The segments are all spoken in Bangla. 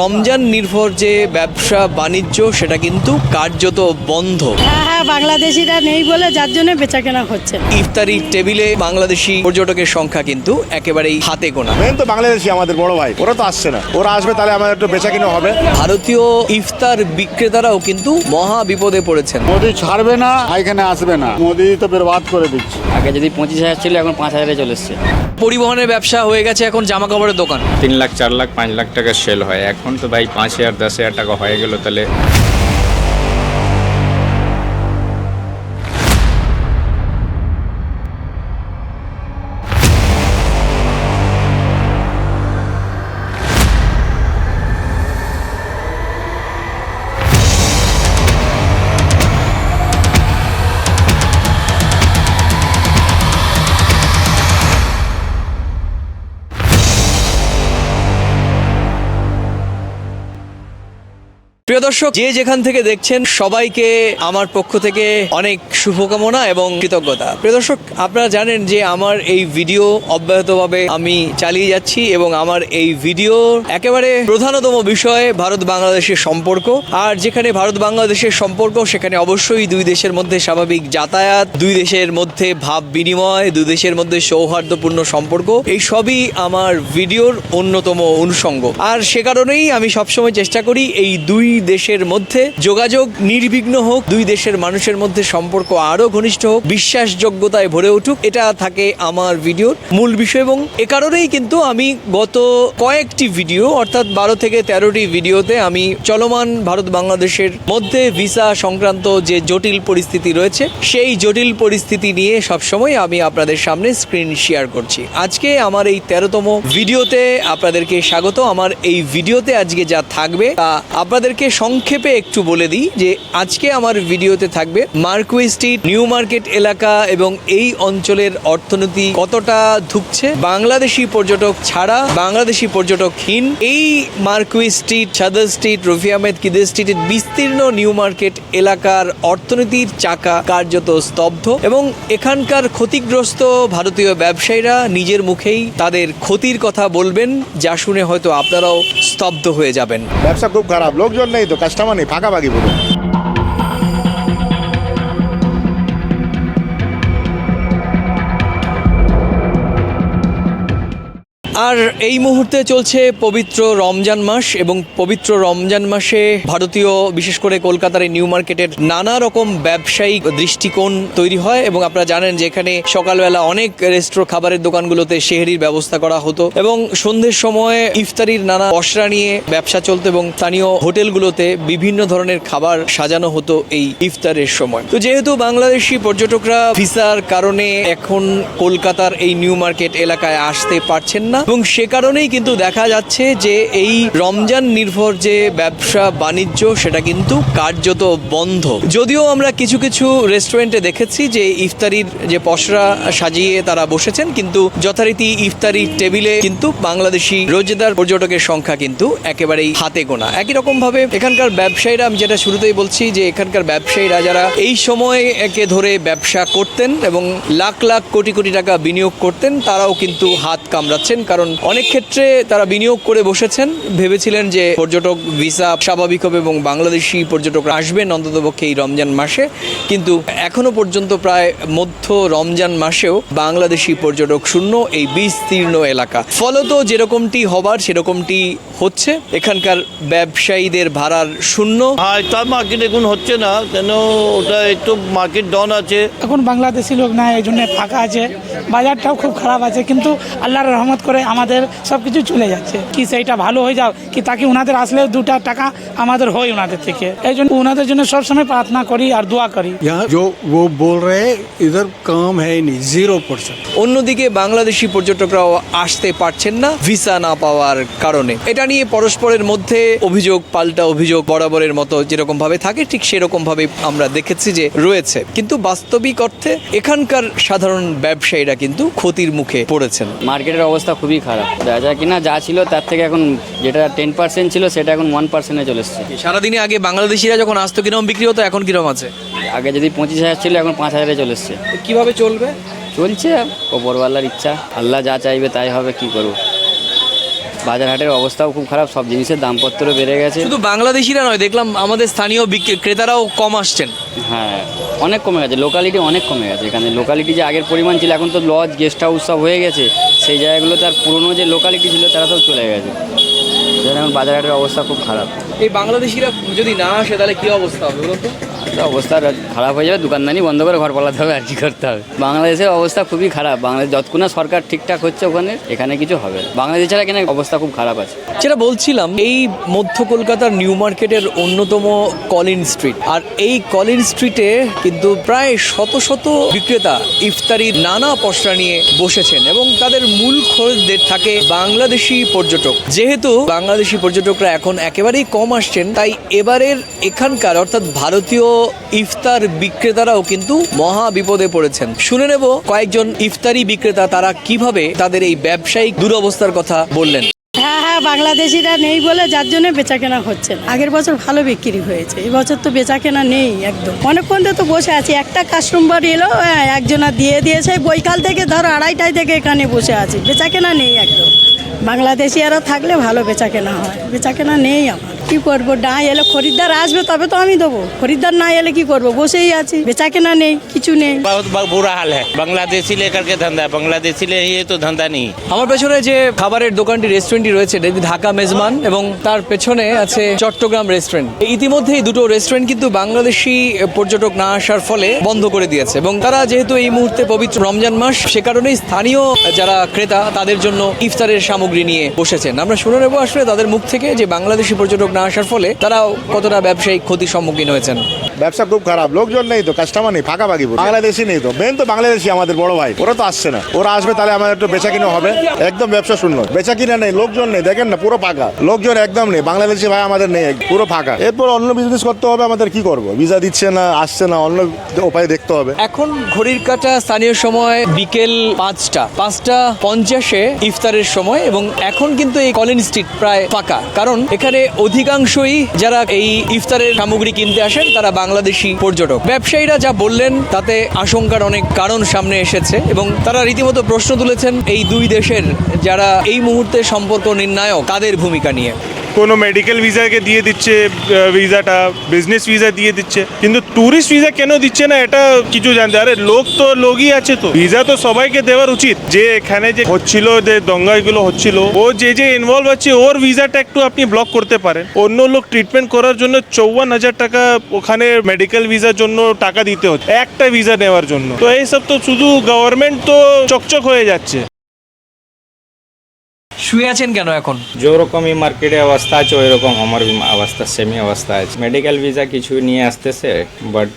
রমজান নির্ভর যে ব্যবসা বাণিজ্য সেটা কিন্তু কার্যত বন্ধ। হ্যাঁ হ্যাঁ বাংলাদেশিরা নেই বলে যার জন্য বেচা কেনা হচ্ছে। ইফতারি টেবিলে বাংলাদেশি পর্যটকের সংখ্যা কিন্তু একেবারেই হাতে গোনা। মেন তো বাংলাদেশি আমাদের বড় ভাই। ওরা তো আসছে না। ওরা আসবে তাহলে আমাদের একটু বেচা কিনা হবে। ভারতীয় ইফতার বিক্রেতারাও কিন্তু মহা বিপদে পড়েছেন। মোদি ছাড়বে না এখানে আসবে না। মোদি তো বেরবাদ করে দিচ্ছে। আগে যদি পঁচিশ হাজার ছিল এখন পাঁচ হাজারে চলে এসছে। পরিবহনের ব্যবসা হয়ে গেছে এখন জামা কাপড়ের দোকান। তিন লাখ চার লাখ পাঁচ লাখ টাকা সেল হয়। এখন তো ভাই পাঁচ হাজার দশ হাজার টাকা হয়ে গেল তাহলে। প্রিয় দর্শক, যে যেখান থেকে দেখছেন, সবাইকে আমার পক্ষ থেকে অনেক শুভকামনা এবং কৃতজ্ঞতা। প্রিয় দর্শক, আপনারা জানেন যে আমার এই ভিডিও অব্যাহতভাবে আমি চালিয়ে যাচ্ছি এবং আমার এই ভিডিও একেবারে প্রধানতম বিষয় ভারত বাংলাদেশের সম্পর্ক। আর যেখানে ভারত বাংলাদেশের সম্পর্ক, সেখানে অবশ্যই দুই দেশের মধ্যে স্বাভাবিক যাতায়াত, দুই দেশের মধ্যে ভাব বিনিময়, দুই দেশের মধ্যে সৌহার্দ্যপূর্ণ সম্পর্ক, এই সবই আমার ভিডিওর অন্যতম অনুষঙ্গ। আর সে কারণেই আমি সবসময় চেষ্টা করি এই দুই দেশের মধ্যে যোগাযোগ নির্বিঘ্ন হোক, দুই দেশের মানুষের মধ্যে সম্পর্ক আরও ঘনিষ্ঠ হোক, বিশ্বাসযোগ্যতায় ভরে উঠুক, এটা থাকে আমার ভিডিওর মূল বিষয় এবং এ কারণেই কিন্তু আমি গত কয়েকটি ভিডিও, অর্থাৎ বারো থেকে তেরোটি ভিডিওতে আমি চলমান ভারত বাংলাদেশের মধ্যে ভিসা সংক্রান্ত যে জটিল পরিস্থিতি রয়েছে, সেই জটিল পরিস্থিতি নিয়ে সবসময় আমি আপনাদের সামনে স্ক্রিন শেয়ার করছি। আজকে আমার এই তেরোতম ভিডিওতে আপনাদেরকে স্বাগত। আমার এই ভিডিওতে আজকে যা থাকবে তা আপনাদেরকে সংক্ষেপে একটু বলে দিই যে আজকে আমার ভিডিওতে থাকবে মার্কুই স্ট্রিট, নিউ মার্কেট এলাকা এবং এই অঞ্চলের অর্থনীতি কতটা ধুকছে। বাংলাদেশি পর্যটক ছাড়া বাংলাদেশি পর্যটকহীন এই Marquis Street, Sudder Street, Rafi Ahmed কিদের স্ট্রিটের বিস্তীর্ণ নিউ মার্কেট এলাকার অর্থনীতির চাকা কার্যত স্তব্ধ এবং এখানকার ক্ষতিগ্রস্ত ভারতীয় ব্যবসায়ীরা নিজের মুখেই তাদের ক্ষতির কথা বলবেন, যা শুনে হয়তো আপনারাও স্তব্ধ হয়ে যাবেন। ব্যবসা খুব খারাপ। লোকজন নেই তো কাস্টমার নেই ফাঁকাফাঁকি পুরো আর এই মুহূর্তে চলছে পবিত্র রমজান মাস এবং পবিত্র রমজান মাসে ভারতীয়, বিশেষ করে কলকাতার নিউ মার্কেটের নানা রকম ব্যবসায়িক দৃষ্টিকোণ তৈরি হয় এবং আপনারা জানেন যে এখানে সকালবেলা অনেক রেস্ট্রো খাবারের দোকানগুলোতে শেহরির ব্যবস্থা করা হতো এবং সন্ধ্যের সময় ইফতারির নানা পসরা নিয়ে ব্যবসা চলতো এবং স্থানীয় হোটেলগুলোতে বিভিন্ন ধরনের খাবার সাজানো হতো এই ইফতারের সময়। তো যেহেতু বাংলাদেশি পর্যটকরা ভিসার কারণে এখন কলকাতার এই নিউ মার্কেট এলাকায় আসতে পারছেন না এবং সে কারণেই কিন্তু দেখা যাচ্ছে যে এই রমজান নির্ভর যে ব্যবসা বাণিজ্য, সেটা কিন্তু কার্যত বন্ধ। যদিও আমরা কিছু কিছু রেস্টুরেন্টে দেখেছি যে ইফতারির যে পসরা সাজিয়ে তারা বসেছেন, কিন্তু যথারীতি ইফতারি টেবিলে কিন্তু বাংলাদেশি রোজেদার পর্যটকের সংখ্যা কিন্তু একেবারেই হাতে গোনা। একই রকম ভাবে এখানকার ব্যবসায়ীরা, আমি যেটা শুরুতেই বলছি যে এখানকার ব্যবসায়ীরা যারা এই সময় একে ধরে ব্যবসা করতেন এবং লাখ লাখ কোটি কোটি টাকা বিনিয়োগ করতেন, তারাও কিন্তু হাত কামড়াচ্ছেন, কারণ অনেক ক্ষেত্রে তারা বিনিয়োগ করে বসেছেন। ভেবেছিলেন যে পর্যটক ভিসা স্বাভাবিক হবে এবং বাংলাদেশি পর্যটকরা আসবেন অন্ততপক্ষে এই রমজান মাসে। কিন্তু এখনও পর্যন্ত প্রায় মধ্য রমজান মাসেও বাংলাদেশি পর্যটক শূন্য এই বিস্তীর্ণ এলাকা। ফলত যেরকমটি হবার সেরকমটি হচ্ছে। এখানকার ব্যবসায়ীদের ভাড়ার শূন্য। তার মার্কেট এখন হচ্ছে না। কেন ওটা একটু মার্কেট ডাউন আছে। এখন বাংলাদেশি লোক নাই এই জন্য ফাঁকা আছে। বাজারটাও খুব খারাপ আছে। কিন্তু আল্লাহর রহমত করে আমাদের সব কিছু চলে যাচ্ছে কি সেইটা ভালো হয়ে যাও কি তাকে ওনাদের আসলেও দুটা টাকা আমাদের হয় ওনাদের থেকে এই জন্য ওনাদের জন্য সবসময় প্রার্থনা করি আর দোয়া করি यहाँ जो वो बोल रहे हैं इधर काम है ही नहीं जीरो परसेंट অন্যদিকে বাংলাদেশি পর্যটকরাও আসতে পারছেন না ভিসা না পাওয়ার কারণে এটা নিয়ে পরস্পরের মধ্যে অভিযোগ পাল্টা অভিযোগ বরাবরের মতো যেরকম ভাবে থাকে ঠিক সেরকম ভাবে আমরা দেখেছি যে রয়েছে কিন্তু বাস্তবিক অর্থে এখানকার সাধারণ ব্যবসায়ীরা কিন্তু ক্ষতির মুখে পড়েছেন মার্কেটের অবস্থা খুবই খারাপ। যা কিনা যা ছিল তার থেকে এখন যেটা টেন পার্সেন্ট ছিল সেটা এখন ওয়ান পার্সেন্টে চলে এসছে। সারাদিনে আগে বাংলাদেশিরা যখন আসতো কিরম বিক্রি হতো এখন কীরকম আছে? আগে যদি পঁচিশ হাজার ছিল এখন পাঁচ হাজারে চলে এসছে। কীভাবে চলবে? চলছে ওপরওয়ালার ইচ্ছা। আল্লাহ যা চাইবে তাই হবে কি করব? বাজার হাটের অবস্থাও খুব খারাপ সব জিনিসের দামপত্র বেড়ে গেছে। শুধু বাংলাদেশিরা নয় দেখলাম আমাদের স্থানীয় ক্রেতারাও কম আসছেন। হ্যাঁ অনেক কমে গেছে লোকালিটি অনেক কমে গেছে। এখানে লোকালিটি যে আগের পরিমাণ ছিল এখন তো লজ গেস্ট হাউস সব হয়ে গেছে। সেই জায়গাগুলোতে আর পুরনো যে লোকালিটি ছিল তারা সব চলে গেছে। এখন বাজার হাটের অবস্থা খুব খারাপ। এই বাংলাদেশিরা যদি না আসে তাহলে কী অবস্থা হবে বলুন তো? তো অবস্থা খারাপ হয়ে যাবে, দোকানদানি বন্ধ করে ঘর পালাতে হবে আর কি করতে হবে। বাংলাদেশের অবস্থা খুবই খারাপ। বাংলাদেশ যতক্ষণ সরকার ঠিকঠাক হচ্ছে ওখানে, এখানে কিছু হবে। বাংলাদেশ ছাড়া এখানে অবস্থা খুব খারাপ আছে। যেটা বলছিলাম, এই মধ্য কলকাতার নিউ মার্কেটের অন্যতম কলিন স্ট্রিট। আর এই কলিন স্ট্রিটে কিন্তু প্রায় শত শত বিক্রেতা ইফতারির নানা পসরা নিয়ে বসেছেন এবং তাদের মূল খরিদ্দের থাকে বাংলাদেশি পর্যটক। যেহেতু বাংলাদেশি পর্যটকরা এখন একেবারেই কম আসছেন, তাই এবারের এখানকার, অর্থাৎ ভারতীয় ইফতার বিক্রেতারাও কিন্তু মহা বিপদে পড়েছেন। শুনে নেব কয়েকজন ইফতারি বিক্রেতা তারা কীভাবে তাদের এই ব্যবসায়িক দুরবস্থার কথা বললেন। হ্যাঁ হ্যাঁ বাংলাদেশিরা নেই বলে যার জন্য বেচা কেনা হচ্ছে আগের বছর ভালো বিক্রি হয়েছে এবছর তো বেচা কেনা নেই একদম। অনেকক্ষণ তো বসে আছি একটা কাস্টমার এলো হ্যাঁ, একজনা দিয়ে দিয়েছে বৈকাল থেকে ধরো আড়াইটায় থেকে এখানে বসে আছি বেচা কেনা নেই একদম। বাংলাদেশিয়ারা থাকলে ভালো বেচা কেনা হয়। বেচা কেনা নেই আমার। কি করব? না এলে খরিদ্দার আসবে তবে তো আমি দেবো। খরিদ্দার না এলে কি করব? বসেই আছি। বেচা কেনা নেই কিছু নেই। বহুত বুরা হাল হ্যাঁ। বাংলাদেশি লেকার কে ধান্দা বাংলাদেশি লে তো ধান্দা নেই। আমার পেছনে যে খাবারের দোকানটি রেস্টুরেন্টটি রয়েছে এটি ঢাকা মেজমান এবং তার পেছনে আছে চট্টগ্রাম রেস্টুরেন্ট ইতিমধ্যে দুটো রেস্টুরেন্ট কিন্তু বাংলাদেশি পর্যটক না আসার ফলে বন্ধ করে দিয়েছে এবং তারা যেহেতু এই মুহূর্তে পবিত্র রমজান মাস সে কারণেই স্থানীয় যারা ক্রেতা তাদের জন্য ইফতারের সামগ্রী নিয়ে বসেছেন। আমরা শুনে নেব আসলে তাদের মুখ থেকে যে বাংলাদেশি পর্যটক না আসার ফলে তারাও কতটা ব্যবসায়িক ক্ষতির সম্মুখীন হয়েছেন। ব্যবসা খুব খারাপ লোকজন নেই তো কাস্টমার নেই ফাঁকা ফাঁকি বাংলাদেশি নেই তো মেন তো বাংলাদেশি আমাদের বড় ভাই ওরা তো আসছে না। ওরা আসবে তাহলে আমাদের একটু বেচা কিনা হবে। একদম ব্যবসা শূন্য। বেচা কিনা নেই লোকজন নেই দেখেন না পুরো ফাঁকা। লোকজন একদম নেই বাংলাদেশি ভাই আমাদের নেই পুরো ফাঁকা। এরপর অন্য বিজনেস করতে হবে আমাদের কি করব? ভিসা দিচ্ছে না আসছে না অন্য উপায় দেখতে হবে। এখন ঘড়ির কাটা স্থানীয় সময় বিকেল পাঁচটা পাঁচটা পঞ্চাশে ইফতারের সময় এবং এখন কিন্তু এই কলিন স্ট্রিট প্রায় ফাঁকা। কারণ এখানে অধিকাংশই যারা এই ইফতারের সামগ্রী কিনতে আসেন, তারা বাংলাদেশি পর্যটক। ব্যবসায়ীরা যা বললেন, তাতে আশঙ্কার অনেক কারণ সামনে এসেছে এবং তারা রীতিমতো প্রশ্ন তুলেছেন, এই দুই দেশের যারা এই মুহূর্তে সম্পর্ক নির্ণায়ক, তাদের ভূমিকা নিয়ে। কোনো মেডিকেল ভিসাকে দিয়ে দিচ্ছে ভিসাটা বিজনেস ভিসা দিয়ে দিচ্ছে। কিন্তু ট্যুরিস্ট ভিসা কেন দিচ্ছে না, এটা কিছু জানতে। আরে, লোক তো লোকই আছে তো। ভিসা তো সবাইকে দেওয়ার উচিত। যে এখানে যে হচ্ছিল, যে দঙ্গাগুলো হচ্ছিল, ও যে যে ইনভলভ আছে, ওর ভিসাটা একটু আপনি ব্লক করতে পারেন। অন্য লোক ট্রিটমেন্ট করার জন্য চৌওয়ান হাজার টাকা ওখানে মেডিকেল ভিসার জন্য টাকা দিতে হচ্ছে, একটা ভিসা নেওয়ার জন্য। তো এইসব তো শুধু গভর্নমেন্ট তো চকচক হয়ে যাচ্ছে। শুয়ে আছেন কেন এখন? যেরকম এই মার্কেটে অবস্থা আছে ওই রকম আমার অবস্থা সেমি অবস্থা আছে। মেডিকেল ভিসা কিছু নিয়ে আসতেছে বাট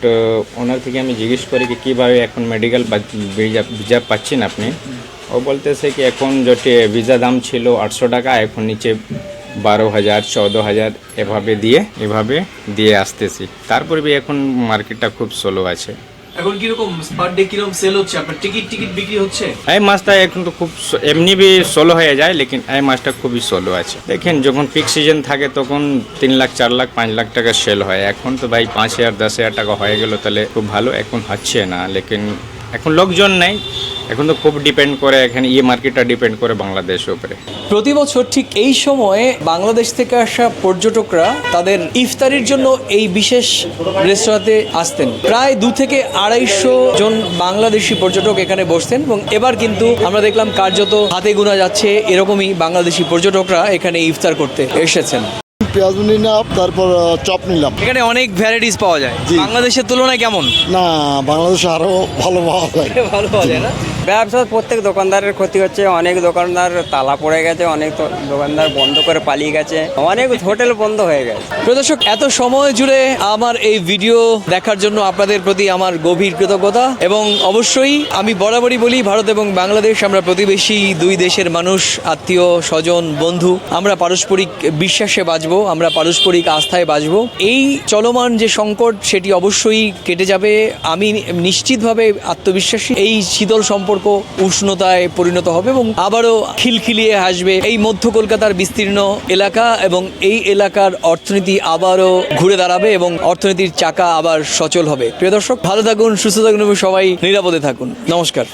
ওনার থেকে আমি জিজ্ঞেস করি কি কীভাবে এখন মেডিকেল ভিসা পাচ্ছেন আপনি? ও বলতেছে কি, এখন যেটি ভিসা দাম ছিল আটশো টাকা, এখন নিচে বারো হাজার, চৌদ্দ হাজার এভাবে দিয়ে এভাবে দিয়ে আসতেছি। তারপরে এখন মার্কেটটা খুব স্লো আছে। এখন কীরকম পার ডে কীরকম সেল হচ্ছে? আপনার টিকিট টিকিট বিক্রি হচ্ছে? এই মাছটা এখন তো খুব এমনি বি সোলো হয়ে যায়, লেকিন এই মাছটা খুবই সলো আছে। দেখেন, যখন পিক সিজন থাকে, তখন তিন লাখ, চার লাখ, পাঁচ লাখ টাকা সেল হয়। এখন তো ভাই পাঁচ হাজার, দশ হাজার টাকা হয়ে গেল, তাহলে খুব ভালো। এখন হচ্ছে না, লেকিন এখন লোকজন নেই। এখন তো খুব ডিপেন্ড করে এখানে ইয়ে মার্কেটটা ডিপেন্ড করে বাংলাদেশের উপরে। প্রতি বছর ঠিক এই সময়ে বাংলাদেশ থেকে আসা পর্যটকরা তাদের ইফতারির জন্য এই বিশেষ রেস্তোরাঁতে আসতেন। প্রায় দু থেকে আড়াইশো জন বাংলাদেশি পর্যটক এখানে বসতেন এবং এবার কিন্তু আমরা দেখলাম কার্যত হাতে গোনা যাচ্ছে এরকমই বাংলাদেশি পর্যটকরা এখানে ইফতার করতে এসেছেন। পেঁয়াজ নিলাম তারপর চপ নিলাম। এখানে অনেক ভ্যারাইটিস পাওয়া যায়। জি। বাংলাদেশের তুলনায় কেমন? না বাংলাদেশে আরও ভালো পাওয়া যায়। ভালো পাওয়া যায় না? ব্যবসা প্রত্যেক দোকানদারের ক্ষতি হচ্ছে অনেক দোকানদার তালা পড়ে গেছে অনেক দোকানদার বন্ধ করে পালিয়ে গেছে অনেক হোটেল বন্ধ হয়ে গেছে। প্রদর্শক এত সময় জুড়ে আমার এই ভিডিও দেখার জন্য আপনাদের প্রতি আমার গভীর কৃতজ্ঞতা এবং অবশ্যই আমি বরাবরই বলি ভারত এবং বাংলাদেশ আমরা প্রতিবেশী দুই দেশের মানুষ আত্মীয় স্বজন বন্ধু আমরা পারস্পরিক বিশ্বাসে বাঁচবো। আমরা পারস্পরিক আস্থায় বাঁচবো। এই চলমান যে সংকট, সেটি অবশ্যই কেটে যাবে। আমি নিশ্চিতভাবে আত্মবিশ্বাসী। এই শীতল সম্পর্ক উষ্ণতায় পরিণত হবে এবং আবারও খিলখিলিয়ে আসবে। এই মধ্য কলকাতার বিস্তীর্ণ এলাকা এবং এই এলাকার অর্থনীতি আবারও ঘুরে দাঁড়াবে এবং অর্থনীতির চাকা আবার সচল হবে। প্রিয় দর্শক, ভালো থাকুন, সুস্থ থাকুন এবং সবাই নিরাপদে থাকুন। নমস্কার।